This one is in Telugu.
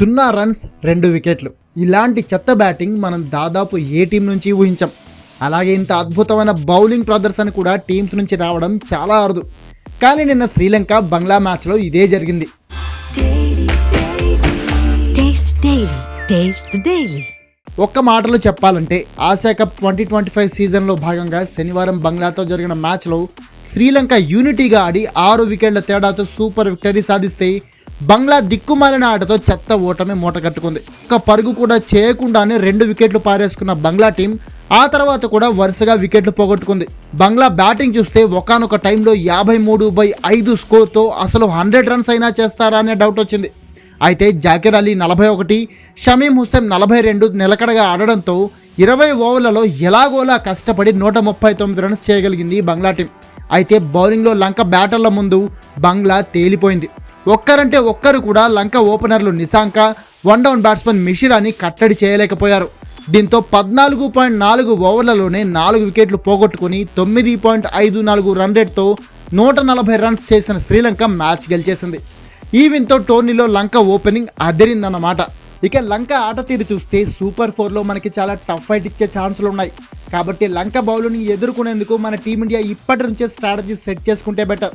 సున్నా రన్స్ రెండు వికెట్లు. ఇలాంటి చెత్త బ్యాటింగ్ మనం దాదాపు ఏ టీం నుంచి ఊహించాం. అలాగే ఇంత అద్భుతమైన బౌలింగ్ ప్రదర్శన కూడా టీమ్స్ నుంచి రావడం చాలా అరుదు. కానీ నిన్న శ్రీలంక బంగ్లా మ్యాచ్లో ఇదే జరిగింది. ఒక్క మాటలో చెప్పాలంటే Asia cup twenty twenty five సీజన్లో భాగంగా శనివారం బంగ్లాతో జరిగిన మ్యాచ్లో శ్రీలంక యూనిటీగా ఆడి ఆరు వికెట్ల తేడాతో సూపర్ విక్టరీ సాధిస్తే బంగ్లా దిక్కుమాలిన ఆటతో చెత్త ఓటమి మూట కట్టుకుంది. ఒక పరుగు కూడా చేయకుండానే రెండు వికెట్లు పారేసుకున్న బంగ్లా టీం ఆ తర్వాత కూడా వరుసగా వికెట్లు పోగొట్టుకుంది. బంగ్లా బ్యాటింగ్ చూస్తే ఒకనొక టైంలో యాభై మూడు బై ఐదు స్కోర్తో అసలు హండ్రెడ్ రన్స్ అయినా చేస్తారా అనే డౌట్ వచ్చింది. అయితే జాకిర్ అలీ నలభై ఒకటి షమీం హుస్సేన్ నలభై రెండు నిలకడగా ఆడడంతో ఇరవై ఓవర్లలో ఎలాగోలా కష్టపడి నూట ముప్పై తొమ్మిది రన్స్ చేయగలిగింది బంగ్లా టీం. అయితే బౌలింగ్లో లంక బ్యాటర్ల ముందు బంగ్లా తేలిపోయింది. ఒక్కరంటే ఒక్కరు కూడా లంక ఓపెనర్లు నిశాంక వన్ డౌన్ బ్యాట్స్మెన్ మిషిరాని కట్టడి చేయలేకపోయారు. దీంతో పద్నాలుగు పాయింట్ నాలుగు ఓవర్లలోనే నాలుగు వికెట్లు పోగొట్టుకుని తొమ్మిది పాయింట్ ఐదు నాలుగు రన్ రేట్తో నూట నలభై రన్స్ చేసిన శ్రీలంక మ్యాచ్ గెలిచేసింది. ఈవెన్తో టోర్నీలో లంక ఓపెనింగ్ అదిరిందన్నమాట. ఇక లంక ఆట తీరు చూస్తే సూపర్ ఫోర్లో మనకి చాలా టఫ్ ఫైట్ ఇచ్చే ఛాన్సులు ఉన్నాయి. కాబట్టి లంక బౌలింగ్ ఎదుర్కొనేందుకు మన టీమిండియా ఇప్పటి నుంచే స్ట్రాటజీ సెట్ చేసుకుంటే better